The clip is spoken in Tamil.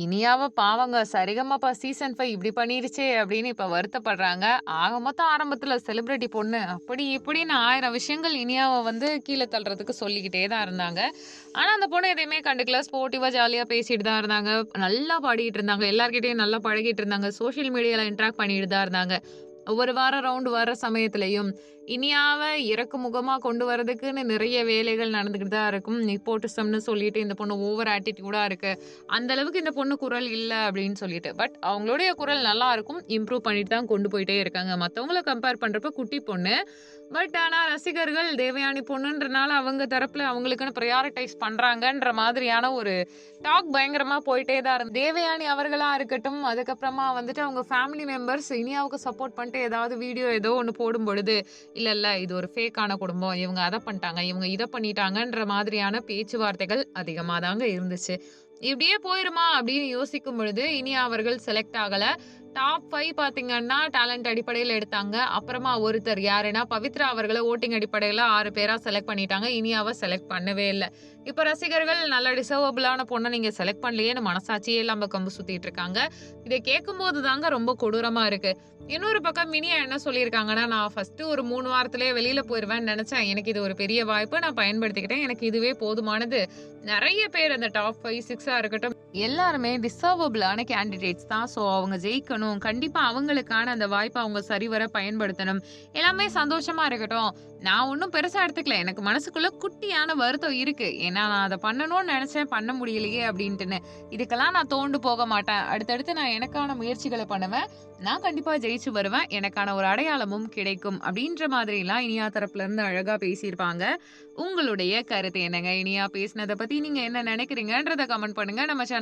இனியாவ பாவங்க. சரிகமாப்பா சீசன் ஃபைவ் இப்படி பண்ணிருச்சே அப்படின்னு இப்ப வருத்தப்படுறாங்க. ஆக மொத்தம் ஆரம்பத்துல செலிபிரிட்டி பொண்ணு. அப்படி இப்படின்னு ஆயிரம் விஷயங்கள் இனியாவை வந்து கீழே தள்ளுறதுக்கு சொல்லிக்கிட்டே தான் இருந்தாங்க. ஆனா அந்த பொண்ணு எதையுமே கண்டுக்கல. ஸ்போர்ட்டிவா ஜாலியா பேசிட்டு தான் இருந்தாங்க. நல்லா பாடிக்கிட்டு இருந்தாங்க. எல்லார்கிட்டயும் நல்லா பழகிட்டு இருந்தாங்க. சோஷியல் மீடியால இன்ட்ராக்ட் பண்ணிட்டு தான் இருந்தாங்க. ஒவ்வொரு வாரம் ரவுண்டு வர சமயத்துலையும் இனியாவை இறக்கு முகமாக கொண்டு வரதுக்குன்னு நிறைய வேலைகள் நடந்துக்கிட்டு தான் இருக்கும். நிப்போட்டிசம்னு சொல்லிட்டு இந்த பொண்ணு ஓவர் ஆட்டிடியூடாக இருக்கு. அந்த அளவுக்கு இந்த பொண்ணு குரல் இல்லை அப்படின்னு சொல்லிட்டு. பட் அவங்களுடைய குரல் நல்லா இருக்கும். இம்ப்ரூவ் பண்ணிட்டு தான் கொண்டு போயிட்டே இருக்காங்க. மற்றவங்கள கம்பேர் பண்ணுறப்ப குட்டி பொண்ணு பட் ஆனால் ரசிகர்கள் தேவயானி பொண்ணுன்றனால அவங்க தரப்புல அவங்களுக்குன்னு ப்ரையாரிட்டைஸ் பண்றாங்கன்ற மாதிரியான ஒரு டாக் பயங்கரமா போயிட்டே தான் இருந்து தேவயானி அவர்களா இருக்கட்டும் அதுக்கப்புறமா வந்துட்டு அவங்க ஃபேமிலி மெம்பர்ஸ் இனியாவுக்கு சப்போர்ட் பண்ணிட்டு ஏதாவது வீடியோ ஏதோ ஒன்று போடும் பொழுது இல்ல இல்ல இது ஒரு ஃபேக்கான குடும்பம் இவங்க அதை பண்ணிட்டாங்க இவங்க இதை பண்ணிட்டாங்கன்ற மாதிரியான பேச்சுவார்த்தைகள் அதிகமாக தாங்க இருந்துச்சு. இப்படியே போயிருமா? அப்படின்னு யோசிக்கும் பொழுது இனி அவர்கள் செலக்ட் ஆகலை. டாப் ஃபைவ் பார்த்தீங்கன்னா டேலண்ட் அடிப்படையில் எடுத்தாங்க. அப்புறமா ஒருத்தர் யாருன்னா பவித்ரா அவர்களை ஓட்டிங் அடிப்படையில் ஆறு பேராக செலக்ட் பண்ணிட்டாங்க. இனியாவை செலக்ட் பண்ணவே இல்லை. இப்போ ரசிகர்கள் நல்ல டிசர்வபிளான பொண்ணை நீங்கள் செலக்ட் பண்ணலையேன்னு மனசாட்சியே இல்லாமல் கம்பு சுற்றிட்டு இருக்காங்க. இதை கேட்கும்போது தாங்க ரொம்ப கொடூரமாக இருக்குது இன்னொரு பக்கம் மினியா என்ன சொல்லியிருக்காங்கன்னா நான் ஃபஸ்ட்டு ஒரு மூணு வாரத்திலேயே வெளியில் போயிடுவேன்னு நினச்சேன். எனக்கு இது ஒரு பெரிய வாய்ப்பு. நான் பயன்படுத்திக்கிட்டேன். எனக்கு இதுவே போதுமானது. நிறைய பேர் அந்த டாப் ஃபைவ் சிக்ஸாக இருக்கட்டும் எல்லாருமே டிசர்வபிளான கேண்டிடேட்ஸ் தான். ஸோ அவங்க ஜெயிக்கணும். கண்டிப்பாக அவங்களுக்கான அந்த வாய்ப்பை அவங்க சரிவர பயன்படுத்தணும். எல்லாமே சந்தோஷமாக இருக்கட்டும். நான் ஒன்றும் பெருசாக எடுத்துக்கல. எனக்கு மனசுக்குள்ளே குட்டியான வருத்தம் இருக்குது ஏன்னா நான் அதை பண்ணணும்னு நினச்சேன். பண்ண முடியலையே அப்படின்ட்டுன்னு. இதுக்கெல்லாம் நான் தோண்டு போக மாட்டேன். அடுத்தடுத்து நான் எனக்கான முயற்சிகளை பண்ணுவேன். நான் கண்டிப்பாக ஜெயிச்சு வருவேன். எனக்கான ஒரு அடையாளமும் கிடைக்கும். அப்படின்ற மாதிரிலாம் இனியா தரப்புலேருந்து அழகாக பேசியிருப்பாங்க. உங்களுடைய கருத்து என்னங்க? இனியா பேசினதை பற்றி நீங்கள் என்ன நினைக்கிறீங்கன்றதை கமெண்ட் பண்ணுங்கள் நம்ம சேனல்